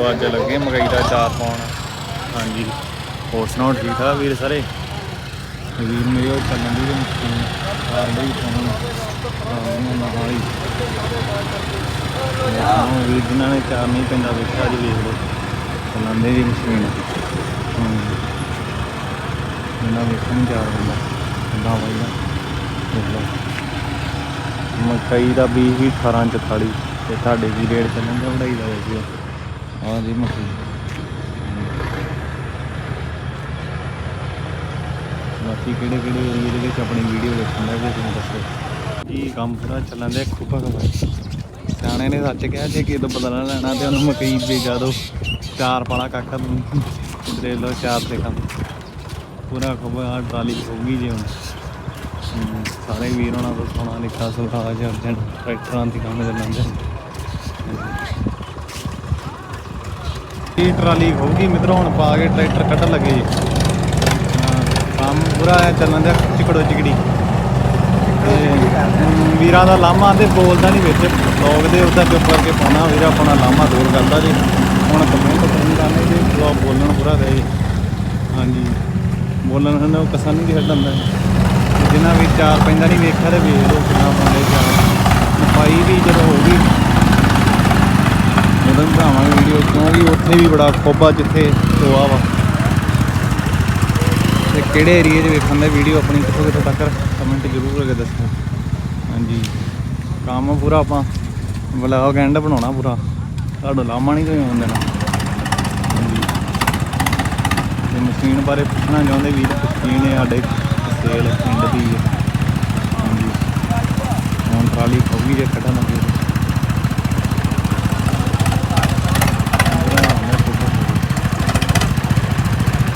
ਅੱਜ ਲੱਗੇ ਮਗਈ ਦਾ ਚਾਰ ਪਾਉਣ। ਹਾਂਜੀ। ਹੋਰ ਸੁਣਾਓ ਠੀਕ ਠਾਕ ਵੀਰ ਸਾਰੇ? ਵੀਰ ਮੇਰੇ ਉਹ ਚੱਲਣ ਦੀ ਮਸ਼ੀਨ ਆ। ਰਹੀ ਫੋਨ ਆਉਂ ਨਾ ਹਾਲੀ ਹਾਂ। ਵੀਰ ਜਿਨ੍ਹਾਂ ਨੇ ਚਾਰ ਨਹੀਂ ਪੈਂਦਾ ਵੇਖਿਆ ਜੀ ਵੇਖ ਲਓ। ਚਲਾਉਂਦੇ ਦੀ ਮਸ਼ੀਨ ਹਾਂ ਇਹਨਾਂ ਵੇਖਣ ਚਾਰ ਪੈਂਦਾ ਕਿੰਨਾ ਵਾਈਦਾ ਦੇਖ ਲਓ। ਮਕਈ ਦਾ ਬੀਜ ਵੀ 18 44 ਤੇ ਤੁਹਾਡੇ ਵੀ ਰੇਟ ਚੱਲਣ ਦਾ ਵਢਾਈ ਦਾ ਵੈਸੇ ਆਹ ਜੀ ਮਕਈ ਬਾਕੀ ਕਿਹੜੇ ਕਿਹੜੇ ਏਰੀਏ ਦੇ ਵਿੱਚ ਆਪਣੀ ਵੀਡੀਓ ਦੇਖਣ ਦਾ ਜੇ ਤੁਸੀਂ ਦੱਸੋ। ਕੀ ਕੰਮ ਪੂਰਾ ਚੱਲਣ ਦੇ, ਖੂਬਾ ਖਬਰ ਸਿਆਣੇ ਨੇ ਸੱਚ ਕਿਹਾ ਜੇ ਕਿਸੇ ਬਦਲਾ ਲੈਣਾ ਤੇ ਉਹਨੂੰ ਮਕਈ ਬੀਜਾ ਦਿਓ ਚਾਰ ਪਾਲਾ ਕਾਕਾ ਦੇ ਲੋ ਚਾਰ ਤੇ ਕੰਮ। ਪੂਰਾ ਖਬਰ ਟਰਾਲੀ ਹੋਊਗੀ ਜੇ ਹੁਣ। ਸਾਰੇ ਵੀਰ ਹੋਣਾ ਤੋਂ ਸੋਨਾ ਲਿਖਾ ਸੁਲਤਾਜ ਅਰਜਨ, ਟਰੈਕਟਰਾਂ ਦੀ ਕੰਮ ਚੱਲਣ ਦੇ। ਇਹ ਟਰਾਲੀ ਹੋਊਗੀ। ਮਿੱਤਰੋ, ਹੁਣ ਪਾ ਕੇ ਟਰੈਕਟਰ ਕੱਢਣ ਲੱਗੇ ਜੀ। ਕੰਮ ਪੂਰਾ ਐ ਚੱਲਣ ਦਾ ਚਿਕੜੋ ਚਿਕੜੀ। ਤੇ ਵੀਰਾਂ ਦਾ ਲਾਮਾ ਤੇ ਬੋਲਦਾ ਨਹੀਂ ਵਿੱਚ। ਲੋਕ ਦੇ ਉਹਦਾ ਚੁੱਪ ਕਰਕੇ ਪਾਉਣਾ, ਵੀਰਾ ਆਪਣਾ ਲਾਮਾ ਦੂਰ ਕਰਦਾ ਜੀ। ਹੁਣ ਕਮੈਂਟ ਨਹੀਂ ਕਰਨੇ ਜੀ ਜੋ ਬੋਲਣ ਪੂਰਾ ਦੇ ਜੀ। ਹਾਂਜੀ। ਬੋਲਣ ਨੂੰ ਕਸਾ ਨਹੀਂ ਖੇਡਦਾ ਹੁੰਦਾ ਤੇ ਜਿਨ੍ਹਾਂ ਵੀ ਚਾਰ ਪੈਂਦਾ ਨਹੀਂ ਵੇਖਿਆ ਤੇ ਵੇਖ ਲਓ ਕਿੰਨਾ ਪਾਉਂਦੇ ਚਾਰ। ਪਾਈ ਵੀ ਜਦੋਂ ਹੋ ਗਈ ਉਦੋਂ ਵੀ ਬਣਾਵਾਂਗੇ ਵੀਡੀਓ ਕਿਉਂਕਿ ਉੱਥੇ ਵੀ ਬੜਾ ਖੋਬਾ ਜਿੱਥੇ ਟੋਆ ਵਾ। ਤੇ ਕਿਹੜੇ ਏਰੀਏ 'ਚ ਵੇਖਣ ਦੇ ਵੀਡੀਓ ਆਪਣੀ ਕਿੱਥੋਂ ਕਿੱਥੋਂ ਤੱਕ ਕਮੈਂਟ ਜ਼ਰੂਰ ਕਰਕੇ ਦੱਸੋ ਹਾਂਜੀ। ਕੰਮ ਪੂਰਾ ਆਪਾਂ। ਵਲੌਗ ਐਂਡ ਬਣਾਉਣਾ ਪੂਰਾ। ਤੁਹਾਡਾ ਲਾਮਾ ਨਹੀਂ ਕੋਈ ਆਉਣ ਦੇਣਾ। ਹਾਂਜੀ। ਤੇ ਮਸ਼ੀਨ ਬਾਰੇ ਪੁੱਛਣਾ ਚਾਹੁੰਦੇ ਵੀਰ ਮਸ਼ੀਨ ਹੈ ਸਾਡੇ ਸੇਲ ਪਿੰਡ ਦੀ। ਹੈ ਹਾਂਜੀ। ਹੁਣ ਟਰਾਲੀ ਖੋਗੀ ਜੇ ਕੱਢਣ ਲੱਗੇ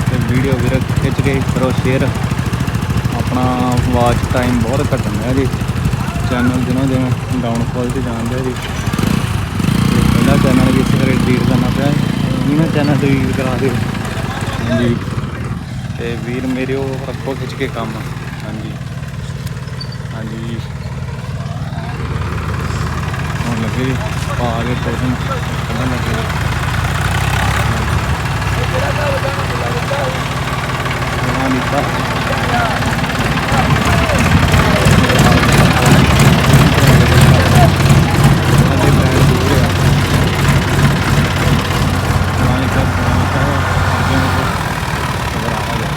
ਤੇ ਵੀਡੀਓ ਖਿੱਚ ਕੇ ਕਰੋ ਸ਼ੇਅਰ। ਆਪਣਾ ਵਾਚ ਟਾਈਮ ਬਹੁਤ ਘਟਣ ਰਿਹਾ ਜੀ। ਚੈਨਲ ਦਿਨੋਂ ਦਿਨ ਡਾਊਨਫਾਲ ਤੇ ਜਾਂਦੇ ਜੀ। ਤੇ ਪਹਿਲਾ ਚੈਨਲ ਜਿਸ ਇਸੇ ਤਰ੍ਹਾਂ ਡਿਲੀਟ ਕਰਨਾ ਪਿਆ ਇਹਨਾਂ ਚੈਨਲ ਡਿਲੀਟ ਕਰਾ ਦਿਓ ਹਾਂਜੀ। ਤੇ ਵੀਰ ਮੇਰੇ ਉਹ ਰੱਖੋ ਖਿੱਚ ਕੇ ਕੰਮ। ਹਾਂਜੀ। ਹਾਂਜੀ। ਹੁਣ ਲੱਗੇ ਪਾ ਕੇ ਟੋਟਨ ਕੱਢਣ ਲੱਗੇ ਬਣਾ ਲਿੱਤਾ ਸਾਡੇ ਬੈਂਡ ਦੂਰ ਆ ਬਣਾ ਲਿੱਤਾ ਬਣਾ ਲਿੱਤਾ ਅੱਗੇ ਨੂੰ ਘਬਰਾ ਗਿਆ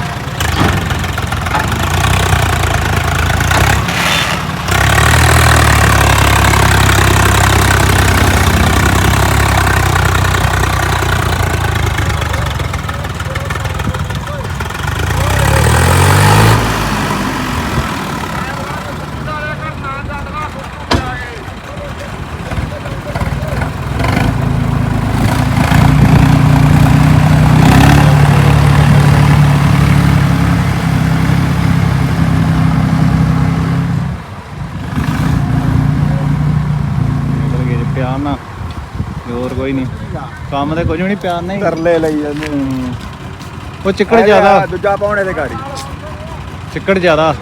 ਨਿਕਲ ਗਏ ਜੀ, ਪਿਆਰ ਨਾਲ ਤੇ ਹੋਰ ਕੋਈ ਨਹੀਂ ਕੰਮ ਤੇ ਕੁਝ ਵੀ ਨਹੀਂ ਪਿਆਰ ਨਾਲ ਹੀ। ਤਰਲੇ ਲਈ ਜਾਂਦੇ। ਉਹ ਚਿੱਕੜ ਜ਼ਿਆਦਾ। ਦੂਜਾ ਪਾਉਣੇ ਤੇ ਗਾੜੀ। ਚਿੱਕੜ ਜ਼ਿਆਦਾ।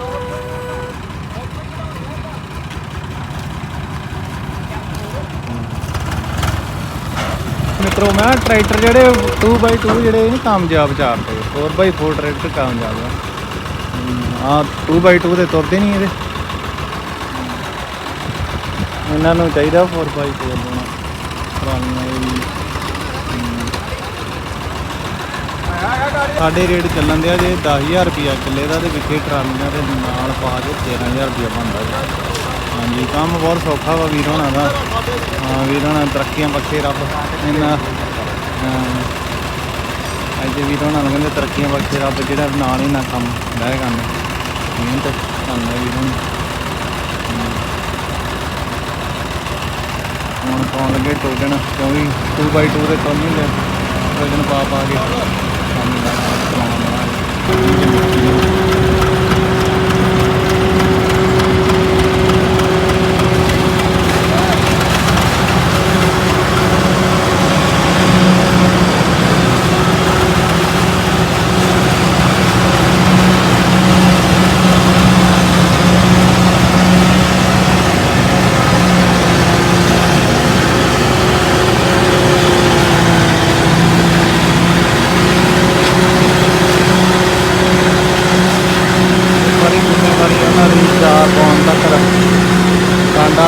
ਮਿੱਤਰੋ ਮੈਂ ਟਰੈਕਟਰ ਜਿਹੜੇ 2x2 ਜਿਹੜੇ ਨਹੀਂ ਕਾਮਯਾਬ ਚਾਰਦੇ। 4x4 ਟਰੈਕਟਰ ਕਾਮਯਾਬ ਆ। ਆ 2x2 ਦੇ ਤੁਰਦੇ ਨਹੀਂ ਇਹਦੇ। ਇਹਨਾਂ ਨੂੰ ਚਾਹੀਦਾ 4x4 ਹੋਣਾ। ਪੁਰਾਣੀਆਂ ਇਹ ਵੀ ਹਮ। ਸਾਡੇ ਰੇਟ ਚੱਲਣ ਦੇ ਆ ਜੇ 10000 ਰੁਪਿਆ ਕਿੱਲੇ ਦਾ ਤੇ ਵਿਖੇ ਟਰਾਲੀਆਂ ਦੇ ਨਾਲ ਪਾ ਕੇ 13000 ਰੁਪਿਆ ਬਣਦਾ ਜੀ। ਹਾਂਜੀ, ਕੰਮ ਬਹੁਤ ਸੌਖਾ ਵਾ ਵੀਰ ਹੋਣਾ ਦਾ। ਹਾਂ, ਵੀਰ ਹੋਣਾ, ਤਰੱਕੀਆਂ ਬਖਸ਼ੇ ਰੱਬ ਇਹਨਾਂ ਅੱਜ ਵੀਰ ਹੋਣਾ ਨੂੰ ਕਹਿੰਦੇ ਤਰੱਕੀਆਂ ਬਖਸ਼ੇ ਰੱਬ, ਜਿਹੜਾ ਨਾਲ ਹੀ ਨਾ ਕੰਮ ਬਹਿ ਕਰਨ। ਮਿਹਨਤ ਕਰਨਾ ਵੀਰ ਹੋਣਾ। ਹੁਣ ਪਾਉਣ ਲੱਗੇ ਟੋਜਨ ਕਿਉਂਕਿ 2x2 ਦੇ ਤੁਰ ਨਹੀਂ ਲੈ ਟੋਜਨ ਪਾ ਪਾ ਕੇ। ਕੰਮ ਦਾ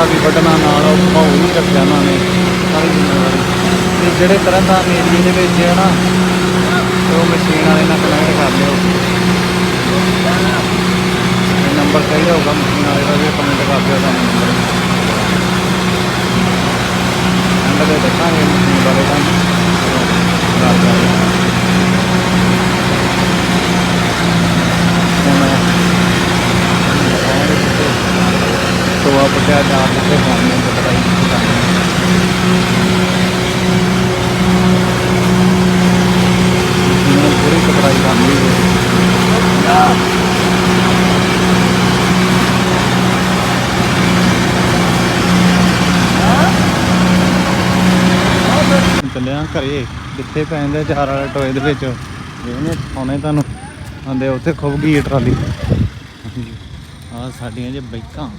ਵੀ ਵੱਢਣਾ ਨਾਲ ਭਾਉ ਨਹੀਂ ਰੱਖਿਆ ਉਹਨਾਂ ਨੇ। ਸਾਰੀ ਜ਼ਿੰਮੇਵਾਰੀ। ਤੇ ਜਿਹੜੇ ਤਰ੍ਹਾਂ ਦਾ ਏਰੀਏ ਦੇ ਵਿੱਚ ਹੈ ਨਾ, ਉਹ ਮਸ਼ੀਨ ਵਾਲੇ ਨਾਲ ਕਨੈਕਟ ਕਰ ਲਿਓ। ਨੰਬਰ ਚਾਹੀਦਾ ਹੋਊਗਾ ਮਸ਼ੀਨ ਵਾਲੇ ਦਾ ਵੀ ਕਮੈਂਟ ਕਰ ਦਿਓ ਸਾਨੂੰ ਨੰਬਰ ਅੰਦਰ ਦੇਖਾਂਗੇ ਮਸ਼ੀਨ ਵਾਲੇ ਤਾਂ ਹੁਣ ਟੋਆ ਪੁੱਟਿਆ ਚਾਰ ਦਿੱਤੇ ਫੋਨ ਨੇ ਪਤਾ ਪੂਰੀ ਕਪੜਾਈ ਕਰਨੀ ਹੈ ਚੱਲਿਆ ਘਰੇ ਕਿੱਥੇ ਜਾਂਦੇ ਚਾਰ ਵਾਲੇ ਟੋਏ ਦੇ ਵਿੱਚ। ਜਿਹਨੇ ਆਉਣੇ ਤੁਹਾਨੂੰ ਆਂਦੇ ਉੱਥੇ ਖੁੱਭ ਗਈ ਟਰਾਲੀ। ਆ ਸਾਡੀਆਂ ਜੇ ਬਾਈਕਾਂ।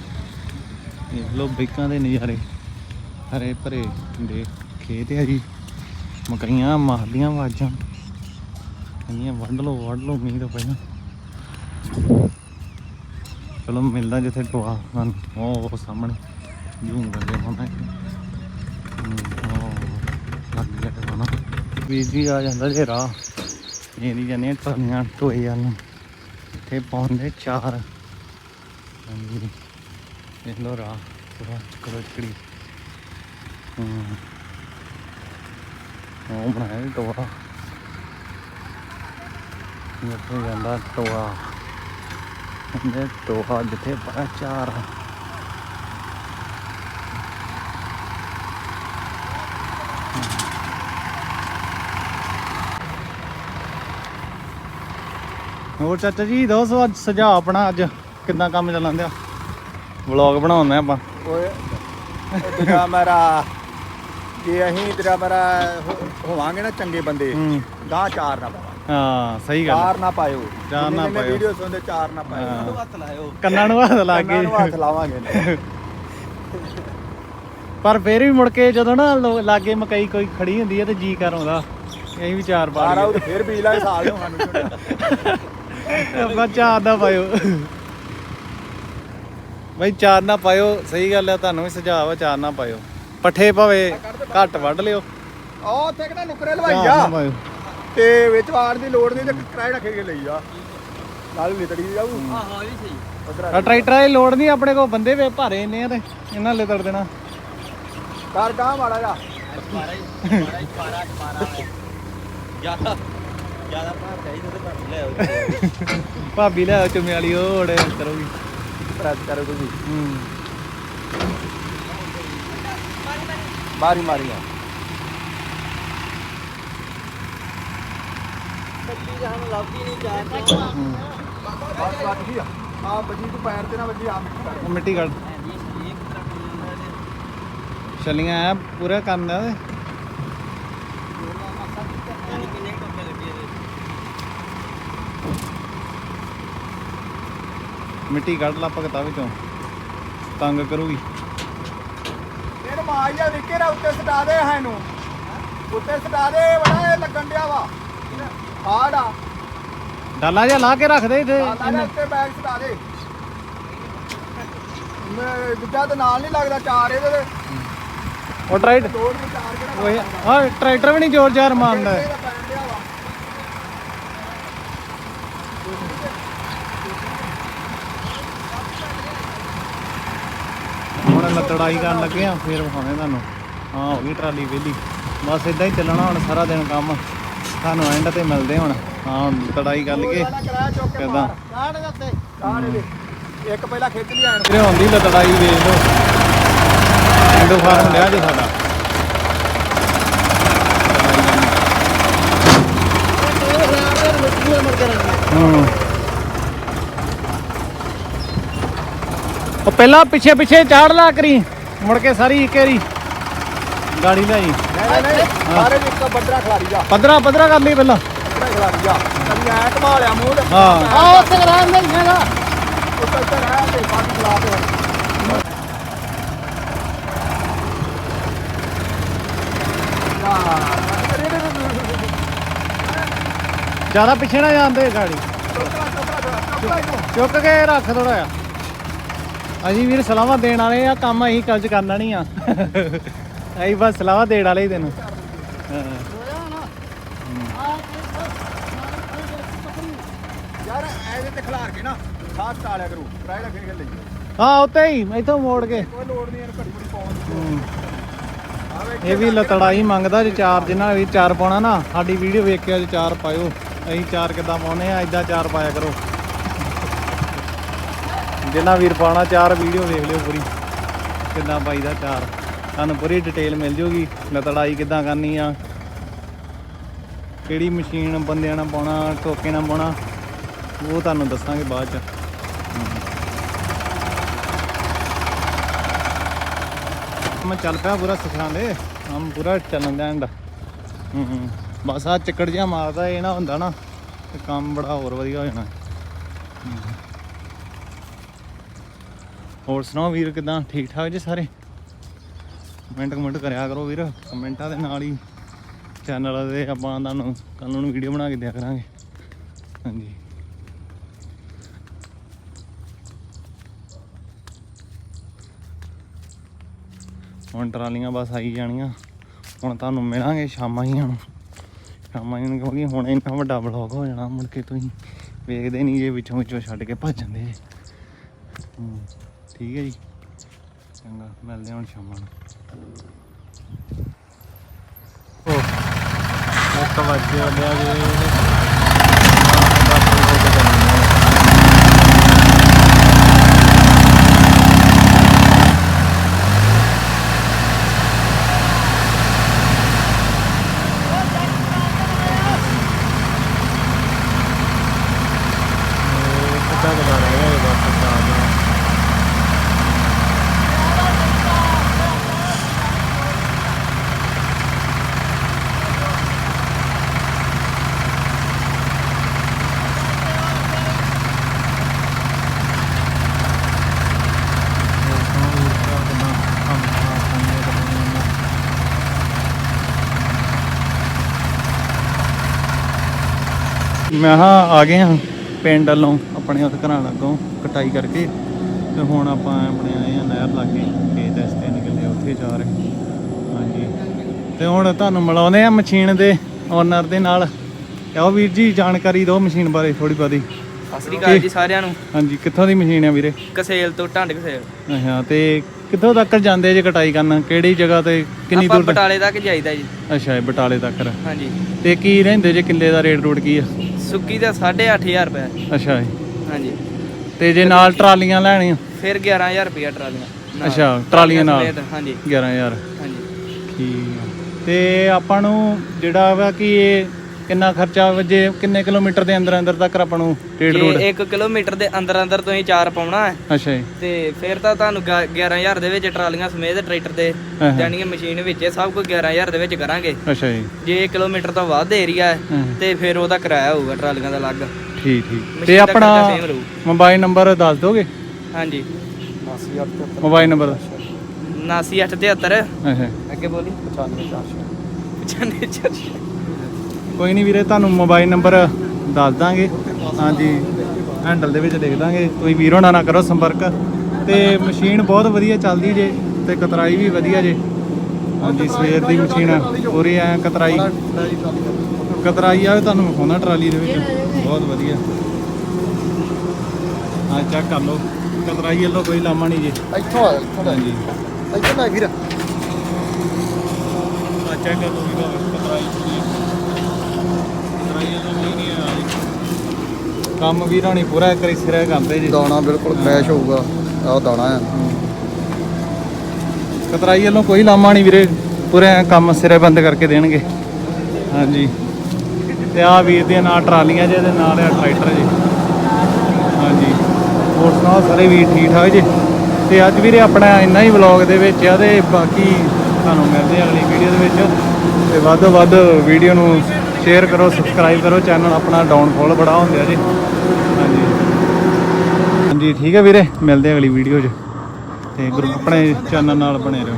ਦੇਖ ਲਓ ਬਾਈਕਾਂ ਦੇ ਨਜ਼ਾਰੇ ਹਰੇ ਭਰੇ ਦੇ ਖੇਤ ਆ ਜੀ। ਮਕਈਆਂ ਮਾਰਦੀਆਂ ਆਵਾਜ਼ਾਂ। ਕਹਿੰਦੀਆਂ ਵੱਢ ਲਓ ਵੱਢ ਲਓ ਮੀਂਹ ਤੋਂ ਪਹਿਲਾਂ। ਚਲੋ ਮਿਲਦਾ ਜਿੱਥੇ ਟੋਆ ਸਾਨੂੰ ਉਹ ਉਹ ਸਾਹਮਣੇ ਜੂਮ ਕਰਦੇ ਹੋਣਾ ਲੱਗ ਗਿਆ ਹੋਣਾ। ਵੀਰ ਆ ਜਾਂਦਾ ਜੇ ਰਾਹ। ਇਹਦੀ ਜਾਂਦੀਆਂ ਟਰਾਲੀਆਂ ਟੋਏ ਵੱਲ ਇੱਥੇ ਪਹੁੰਚਦੇ ਚਾਰ। ਹਾਂਜੀ। ਦੇਖ ਲਓ ਰਾਹ ਪੂਰਾ ਚਕੜੋ ਚਕੜੀ ਹੂੰ ਉਹ ਬਣਾਇਆ ਜੀ ਟੋਆ ਜਿੱਥੇ ਜਾਂਦਾ ਟੋਆ ਇਹ ਟੋਆ ਜਿੱਥੇ ਬੜਾ ਚਾਰ ਹੋਰ ਚਾਚਾ ਜੀ ਦੱਸੋ ਅੱਜ ਸੁਝਾਅ ਆਪਣਾ ਅੱਜ। ਕਿੰਨਾ ਕੰਮ ਚੱਲਣ ਦਿਆ? ਵਲੌਗ ਬਣਾਉਂਦੇ ਆਪਾਂ। ਓਏ ਤੇਰਾ ਮੇਰਾ ਜੇ ਅਸੀਂ ਤੇਰਾ ਮੇਰਾ ਹੋ- ਹੋਵਾਂਗੇ ਨਾ ਚੰਗੇ ਬੰਦੇ ਗਾਂ ਚਾਰ ਨਾ ਹਾਂ ਸਹੀ ਗੱਲ ਚਾਰ ਨਾ ਪਾਇਓ। ਚਾਰ ਨਾ ਪਾਇਓ। ਵੀਡੀਓ ਸੁਣਦੇ ਚਾਰ ਨਾ ਪਾਇਓ। ਹੱਥ ਲਾਇਓ। ਕੰਨਾਂ ਨੂੰ ਹੱਥ ਲਾ ਕੰਨਾਂ ਨੂੰ ਹੱਥ ਕੇ ਲਾਵਾਂਗੇ ਪਰ ਫੇਰ ਵੀ ਮੁੜ ਕੇ ਜਦੋਂ ਨਾ ਲਾਗੇ ਮਕਈ ਕੋਈ ਖੜੀ ਹੁੰਦੀ ਹੈ ਤੇ ਜੀ ਕਰ ਆਉਂਦਾ। ਅਸੀਂ ਵੀ ਚਾਰ ਪਾ ਲਈਏ। ਫਿਰ ਬੀਜ ਲਾਏ ਸਾਲ ਨੂੰ। ਸਾਨੂੰ। ਆਪਾਂ ਚਾਰ ਨਾ ਪਾਇਓ। ਬਈ ਚਾਰ ਨਾ ਪਾਇਓ ਸਹੀ ਗੱਲ ਹੈ ਤੁਹਾਨੂੰ ਵੀ ਸੁਝਾਅ ਵਾ ਚਾਰ ਨਾ ਪਾਇਓ। ਪੱਠੇ ਭਾਵੇਂ ਘੱਟ ਵੱਢ ਲਿਓ। ਉਹ ਉੱਥੇ ਕਿਹੜਾ ਨੁਕਰੇ ਚਾਰ ਲਵਾਈ ਨਾ ਆ ਪਾਇਓ। ਤੇ ਵਿੱਚ ਵਾੜ ਦੀ ਲੋੜ ਨਹੀਂ ਤੇ ਕਿਰਾਏ ਰੱਖੇ ਕੇ ਲਈ ਆ। ਨਾਲ ਲਿਤੜੀ ਜਾਊ। ਆਹੋ ਇਹ ਵੀ ਸਹੀ। ਉਧਰ ਆ ਟਰੈਕਟਰਾਂ ਦੀ ਲੋੜ ਨਹੀਂ ਆਪਣੇ ਕੋਲ ਬੰਦੇ ਵੇ ਭਾਰੇ ਇੰਨੇ ਆ ਤੇ ਇਹਨਾਂ ਲੈ ਤੜ ਦੇਣਾ। ਕਰ ਗਾਂ ਮਾੜਾ ਜਾ। ਬਾਰਾ ਹੀ ਬਾਰਾ ਹੀ ਬਾਰਾ ਬਾਰਾ ਜ਼ਿਆਦਾ ਜ਼ਿਆਦਾ ਭਾਰ ਚਾਹੀਦਾ ਤੇ ਭਾਰ ਲੈ ਆਓ। ਭਾਬੀ ਲੈ ਆਓ ਚੁੰਮੇ ਵਾਲੀ ਓੜ ਕਰੋਗੀ। ਆ ਆ ਆ ਪੈਰ ਤੇ ਨਾ ਵੱਜੀ ਆ ਮਿੱਟੀ ਕੱਢ। ਛਲੀਆਂ ਐ ਪੂਰਾ ਕੰਮ ਦਾ ਉਹਦੇ। ਕਿੰਨੇ ਟੋਕੇ ਲੱਗੇ ਇਹਦੇ ਮਿੱਟੀ ਕੱਢ ਲਾ ਭਗਤਾ ਵਿੱਚੋਂ। ਤੰਗ ਕਰੂਗੀ। ਮਾਰ ਜਾ ਨਿੱਕੇ ਰਾ ਉੱਤੇ ਸਟਾ ਦੇ ਹੈ ਨੂੰ ਉੱਤੇ ਸਟਾ ਦੇ ਬੜਾ ਇਹ ਲੱਗਣ ਡਿਆ ਵਾ। ਆ। ਡਾਲਾ ਜਿਹਾ ਲਾ ਕੇ ਰੱਖ ਦੇ ਇੱਥੇ ਦੇ ਉੱਤੇ ਬੈਗ ਸਟਾ ਦੇ। ਮੈਂ ਦੂਜਾ ਤੇ ਨਾਲ ਨਹੀਂ ਲੱਗਦਾ ਚਾਰ ਇਹਦੇ ਉਹ ਕਿਹੜਾ ਓਏ ਆ ਟਰੈਕਟਰ ਵੀ ਨਹੀਂ ਜ਼ੋਰ ਜ਼ਾਰ ਮਾਰਦਾ ਇਹਦਾ ਪੈਣ ਡਿਆ ਵਾ ਹੁਣ ਲੱਤੜਾਈ ਕਰਨ ਲੱਗੇ ਆ ਫੇਰ ਵਿਖਾਉਣੇ ਤੁਹਾਨੂੰ। ਹਾਂ ਹੋ ਗਈ ਟਰਾਲੀ ਵਿਹਲੀ। ਬਸ ਇਦਾਂ ਹੀ ਚੱਲਣਾ ਹੁਣ ਸਾਰਾ ਦਿਨ ਕੰਮ। ਤੁਹਾਨੂੰ ਐਂਡ ਤੇ ਮਿਲਦੇ ਹੁਣ। ਹਾਂ ਹੁਣ ਲਤੜਾਈ ਕਰ ਲਈਏ। ਕਿੱਦਾਂ? ਇੱਕ ਪਹਿਲਾਂ ਖਿੱਚ ਲਈ ਆਣ। ਵੀਰੇ ਹੁੰਦੀ ਲਤੜਾਈ ਵੇਖ ਲਓ। ਇੰਡੋ ਫਾਰਮ ਲਿਆ ਜੀ ਸਾਡਾ। ਹੂੰ। ਪਹਿਲਾਂ ਪਿੱਛੇ ਪਿੱਛੇ ਚਾੜ ਲਾ ਕਰੀ। ਮੁੜ ਕੇ ਸਾਰੀ ਇੱਕੇਰੀ ਗਾੜੀ ਲੈ ਜੀ। ਨਹੀਂ ਨਹੀਂ ਸਾਰੇ ਇੱਕ ਬੱਦਰਾ ਖਲਾਰੀ ਜਾ। ਪੱਧਰਾ ਪੱਧਰਾ ਕਰ ਲਈ ਪਹਿਲਾਂ। ਬੱਦਰਾ ਖਲਾਰੀ ਜਾ। ਕਦੀ ਐ ਘਮਾ ਲਿਆ ਮੂੰਹ ਤੇ। ਹਾਂ। ਆ ਉੱਥੇ ਰਹਿਣ ਨਹੀਂ ਹੈਗਾ। ਉੱਤੇ ਉੱਤੇ ਰਹਿ ਤੇ ਬਾਕੀ ਖਲਾ ਦੇ। ਜ਼ਿਆਦਾ ਪਿੱਛੇ ਨਾ ਜਾਂਦੇ ਗਾੜੀ। ਚੁੱਕ ਕੇ ਰੱਖ ਥੋੜਾ ਜਿਹਾ। ਅਸੀਂ ਵੀਰ ਸਲਾਹਾਂ ਦੇਣ ਵਾਲੇ ਆ, ਕੰਮ ਅਸੀਂ ਕੱਲ ਚ ਕਰਨਾ ਨਹੀਂ ਆ। ਅਸੀਂ ਬਸ ਸਲਾਹਾਂ ਦੇਣ ਵਾਲੇ ਹੀ ਤੈਨੂੰ। ਹਾਂ। ਯਾਰ ਇਹਦੇ ਤੇ ਖਿਲਾਰ ਕੇ ਨਾ ਸਾਹ ਟਾਲਿਆ ਕਰੂ ਟਰਾਈ ਲੱਗੇ ਖੇਲ ਲਈ ਹਾਂ ਉੱਤੇ ਹੀ ਇੱਥੋਂ ਮੋੜ ਕੇ। ਕੋਈ ਲੋੜ ਨਹੀਂ ਇਹਨੂੰ ਘੜੀ ਘੜੀ ਪਾਉਣ ਦੀ ਆਵੇ ਇਹ ਵੀ ਲਤੜਾਈ ਮੰਗਦਾ ਜੇ ਚਾਰ ਜਿੰਨਾ ਵੀ ਚਾਰ ਪਾਉਣਾ ਨਾ, ਸਾਡੀ ਵੀਡੀਓ ਵੇਖ ਕੇ ਅੱਜ ਚਾਰ ਪਾਇਓ। ਅਸੀਂ ਚਾਰ ਕਿੱਦਾਂ ਪਾਉਨੇ ਆ ਇਦਾਂ ਚਾਰ ਪਾਇਆ ਕਰੋ। ਜਿੰਨਾ ਵੀਰ ਪਾਉਣਾ, ਚਾਰ ਵੀਡੀਓ ਵੇਖ ਲਿਓ ਪੂਰੀ। ਕਿੱਦਾਂ ਪਾਈਦਾ ਚਾਰ। ਤੁਹਾਨੂੰ ਪੂਰੀ ਡਿਟੇਲ ਮਿਲ ਜੂਗੀ ਲਤੜਾਈ ਕਿੱਦਾਂ ਕਰਨੀ ਆ। ਕਿਹੜੀ ਮਸ਼ੀਨ ਬੰਦਿਆਂ ਨਾਲ ਪਾਉਣਾ ਟੋਕੇ ਨਾਲ ਪਾਉਣਾ, ਉਹ ਤੁਹਾਨੂੰ ਦੱਸਾਂਗੇ ਬਾਅਦ ਚ। ਮੈਂ ਚੱਲ ਪਿਆ ਪੂਰਾ ਸਿਖਾਉਂਦੇ ਹਮ ਪੂਰਾ ਚੱਲਣ ਦਾ ਐਂਡ ਹੂੰ ਬਸ ਆ ਚੱਕੜ ਜਿਹਾ ਮਾਰਦਾ ਇਹ ਨਾ ਹੁੰਦਾ ਨਾ, ਤੇ ਕੰਮ ਬੜਾ ਹੋਰ ਵਧੀਆ ਹੋ ਜਾਣਾ। ਹੋਰ ਸੁਣਾਓ ਵੀਰ ਕਿਦਾਂ? ਠੀਕ ਠਾਕ ਜੀ ਸਾਰੇ? ਕਮੈਂਟ ਕਮੈਂਟ ਕਰਿਆ ਕਰੋ ਵੀਰ ਕਮੈਂਟਾਂ ਦੇ ਨਾਲ ਹੀ ਚੈਨਲ ਦੇ ਆਪਾਂ ਤੁਹਾਨੂੰ ਕੱਲ ਨੂੰ ਵੀਡੀਓ ਬਣਾ ਕੇ ਦਿਆ ਕਰਾਂਗੇ। ਹਾਂਜੀ। ਹੁਣ ਟਰਾਲੀਆਂ ਬਸ ਆਈ ਜਾਣੀਆਂ। ਹੁਣ ਤੁਹਾਨੂੰ ਮਿਲਾਂਗੇ ਸ਼ਾਮਾਂ ਹੀ ਹੁਣ। ਸ਼ਾਮਾਂ ਹੀ ਕਿਉਂਕਿ ਹੁਣ ਇੰਨਾ ਵੱਡਾ ਬਲੌਗ ਹੋ ਜਾਣਾ ਮੁੜ ਕੇ ਤੁਸੀਂ ਵੇਖਦੇ ਨਹੀਂ ਜੇ ਵਿੱਚੋਂ ਵਿੱਚੋਂ ਛੱਡ ਕੇ ਭੱਜ ਜਾਂਦੇ। ਹੂੰ, ਠੀਕ ਹੈ ਜੀ। ਚੰਗਾ ਮਿਲਦੇ ਹਾਂ ਹੁਣ ਸ਼ਾਮਾਂ ਨੂੰ। ਉਹ ਇੱਕ ਵਜੇ ਲਿਆ ਜੇ ਬਸ ਹੋ ਕੇ ਚੱਲਣਾ ਕਿੱਦਾਂ ਬਣਾ ਰਿਹਾ ਇਹ ਬਸ ਚਾਰ ਦਿਨ ਮੈਂ ਹਾਂ ਆ ਗਏ ਹਾਂ ਪਿੰਡ ਵੱਲੋਂ ਆਪਣੇ ਉਸ ਘਰਾਂ ਲੱਗੋਂ ਕਟਾਈ ਕਰਕੇ ਤੇ ਹੁਣ ਆਪਾਂ ਆਪਣੇ ਆਏ ਆ ਨਹਿਰ ਲਾਗੇ ਖੇਤ ਇਸ ਤਿੰਨ ਕਿੱਲੇ ਉੱਥੇ ਜਾ ਰਹੇ ਹਾਂਜੀ। ਤੇ ਹੁਣ ਤੁਹਾਨੂੰ ਮਿਲਾਉਂਦੇ ਆ ਮਸ਼ੀਨ ਦੇ ਓਨਰ ਦੇ ਨਾਲ। ਤੇ ਆਓ ਵੀਰ ਜੀ ਜਾਣਕਾਰੀ ਦਿਓ ਮਸ਼ੀਨ ਬਾਰੇ ਥੋੜੀ ਬਹੁਤੀ। ਸਤਿ ਸ੍ਰੀ ਅਕਾਲ ਜੀ ਸਾਰਿਆਂ ਨੂੰ। ਹਾਂਜੀ ਕਿੱਥੋਂ ਦੀ ਮਸ਼ੀਨ ਆ ਵੀਰੇ? ਕਸੇਲ ਤੋਂ ਢੰਡ ਕਸੇਲ। ਅੱਛਾ ਤੇ ਕਿੱਥੋਂ ਤੱਕ ਜਾਂਦੇ ਜੇ ਕਟਾਈ ਕਰਨ? ਕਿਹੜੀ ਜਗ੍ਹਾ ਤੇ ਕਿੰਨੀ ਦੂਰ ਤੱਕ? ਬਟਾਲੇ ਤੱਕ ਜਾਈਦਾ ਜੀ। ਅੱਛਾ ਇਹ ਬਟਾਲੇ ਤੱਕ। ਹਾਂਜੀ। ਤੇ ਕੀ ਰਹਿੰਦੇ ਜੇ ਕਿੱਲੇ ਦਾ ਰੇਟ ਰੂਟ ਕੀ ਆ? ਸੁੱਕੀ ਦਾ 8500 ਰੁਪਏ ਅੱਛਾ ਜੀ। ਹਾਂਜੀ। ਤੇ ਜੇ ਨਾਲ ਟਰਾਲੀਆਂ ਲੈਣੀਆਂ? ਫਿਰ 11000 ਰੁਪਏ ਟਰਾਲੀਆਂ। ਨਾਲ। ਅੱਛਾ, ਟਰਾਲੀਆਂ ਨਾਲ। ਸਮੇਤ, ਹਾਂਜੀ। 11000 ਹਾਂਜੀ। ਠੀਕ ਆ। ਤੇ ਆਪਾਂ ਨੂੰ ਜਿਹੜਾ ਵਾ ਕਿ ਇਹ ਕਿੰਨਾ ਖਰਚਾ ਵਜੇ ਕਿੰਨੇ ਕਿਲੋਮੀਟਰ ਦੇ ਅੰਦਰ ਅੰਦਰ ਤੱਕ ਆਪਾਂ ਨੂੰ ਰੇਡ ਰੋਡ ਜੇ 1 ਕਿਲੋਮੀਟਰ ਦੇ ਅੰਦਰ ਅੰਦਰ ਤੁਸੀਂ ਚਾਰ ਪਾਉਣਾ ਹੈ। ਅੱਛਾ ਜੀ। ਤੇ ਫਿਰ ਤਾਂ ਤੁਹਾਨੂੰ ਗਾ- 11000 ਦੇ ਵਿੱਚ ਟਰਾਲੀਆਂ ਸਮੇਤ ਟਰੈਕਟਰ ਦੇ ਹਾਂ, ਕਿ ਮਸ਼ੀਨ ਵਿੱਚ ਇਹ ਸਭ ਕੁਝ 11000 ਦੇ ਵਿੱਚ ਕਰਾਂਗੇ। ਅੱਛਾ ਜੀ। ਜੇ 1 ਕਿਲੋਮੀਟਰ ਤੋਂ ਵੱਧ ਏਰੀਆ ਹੈ ਹਾਂ। ਤੇ ਫਿਰ ਉਹਦਾ ਕਿਰਾਇਆ ਹੋਊਗਾ ਟਰਾਲੀਆਂ ਦਾ ਅਲੱਗ। ਠੀਕ ਠੀਕ। ਮਸ਼ੀਨ ਤੇ ਦਾ ਆਪਣਾ ਖਰਚਾ same ਰਹੂ। ਮੋਬਾਈਲ ਨੰਬਰ ਦੱਸ ਦੋਗੇ? ਹਾਂਜੀ। ਮੋਬਾਈਲ ਨੰਬਰ 7873 ਅੱਛਾ। ਅੱਗੇ ਬੋਲੀ। 95 ਕੋਈ ਨਹੀਂ ਵੀਰੇ ਤੁਹਾਨੂੰ ਮੋਬਾਈਲ ਨੰਬਰ ਦੱਸ ਦਾਂਗੇ। ਹਾਂਜੀ ਹੈਂਡਲ ਦੇ ਵਿੱਚ ਲਿਖ ਦਾਂਗੇ। ਤੁਸੀਂ ਵੀਰ ਹੋਣਾ ਨਾਲ ਕਰੋ ਸੰਪਰਕ। ਤੇ ਮਸ਼ੀਨ ਬਹੁਤ ਵਧੀਆ ਚੱਲਦੀ ਜੇ ਤੇ ਕਤਰਾਈ ਵੀ ਵਧੀਆ ਜੇ। ਹਾਂਜੀ ਸਵੇਰ ਦੀ ਮਸ਼ੀਨ ਆ, ਪੂਰੀ ਐ ਕਤਰਾਈ। ਕਤਰਾਈ ਆ ਤੁਹਾਨੂੰ ਵਿਖਾਉਣਾ ਟਰਾਲੀ ਦੇ ਵਿੱਚ। ਬਹੁਤ ਵਧੀਆ। ਹਾਂ ਚੈੱਕ ਕਰ ਲਓ। ਕਤਰਾਈ ਵੱਲੋਂ ਕੋਈ ਲਾਮਾ ਨਹੀਂ ਜੇ। ਇੱਥੋਂ ਆ ਇੱਥੋਂ ਦਾ ਹਾਂਜੀ। ਇੱਥੋਂ ਦਾ ਵੀਰ। ਆ ਚੈੱਕ ਕਰ ਲਓ ਵੀ ਕਤਰਾਈ ਕਤਰਾਈ ਵੱਲੋਂ ਕੋਈ ਨਹੀਂ ਆ ਜੀ। ਕੰਮ ਵੀ ਰਾਣੀ ਪੂਰਾ ਕਰੀ ਸਿਰਾ ਕਰਦੇ ਜੀ। ਦਾਣਾ ਬਿਲਕੁਲ ਫਰੈਸ਼ ਹੋਊਗਾ। ਆਹ ਦਾਣਾ ਆ ਕਤਰਾਈ ਵੱਲੋਂ ਕੋਈ ਲਾਮਾ ਨਹੀਂ ਵੀਰੇ ਪੂਰੇ ਕੰਮ ਸਿਰੇ ਬੰਦ ਕਰਕੇ ਦੇਣਗੇ। ਹਾਂਜੀ। ਤੇ ਆ ਵੀਰ ਦੀਆਂ ਨਾਲ ਟਰਾਲੀਆਂ ਜੇ ਇਹਦੇ ਨਾਲ ਆ ਟਰੈਕਟਰ ਜੀ। ਹਾਂਜੀ। ਹੋਰ ਸੁਣਾਓ ਸਾਰੇ ਵੀਰ ਠੀਕ ਠਾਕ ਜੀ? ਤੇ ਅੱਜ ਵੀਰੇ ਆਪਣਾ ਇੰਨਾ ਹੀ ਵਲੌਗ ਦੇ ਵਿੱਚ ਆ ਤੇ ਬਾਕੀ ਤੁਹਾਨੂੰ ਮਿਲਦੇ ਅਗਲੀ ਵੀਡੀਓ ਦੇ ਵਿੱਚ। ਤੇ ਵੱਧ ਤੋਂ ਵੱਧ ਵੀਡੀਓ ਨੂੰ ਸ਼ੇਅਰ ਕਰੋ ਸਬਸਕ੍ਰਾਈਬ ਕਰੋ ਚੈਨਲ ਆਪਣਾ ਡਾਊਨਫੋਲ ਬੜਾ ਹੁੰਦਿਆ ਜੀ। ਹਾਂਜੀ। ਹਾਂਜੀ, ਠੀਕ ਹੈ ਵੀਰੇ, ਮਿਲਦੇ ਅਗਲੀ ਵੀਡੀਓ 'ਚ। ਤੇ ਗਰੁੱਪ ਆਪਣੇ ਚੈਨਲ ਨਾਲ ਬਣੇ ਰਹੋ।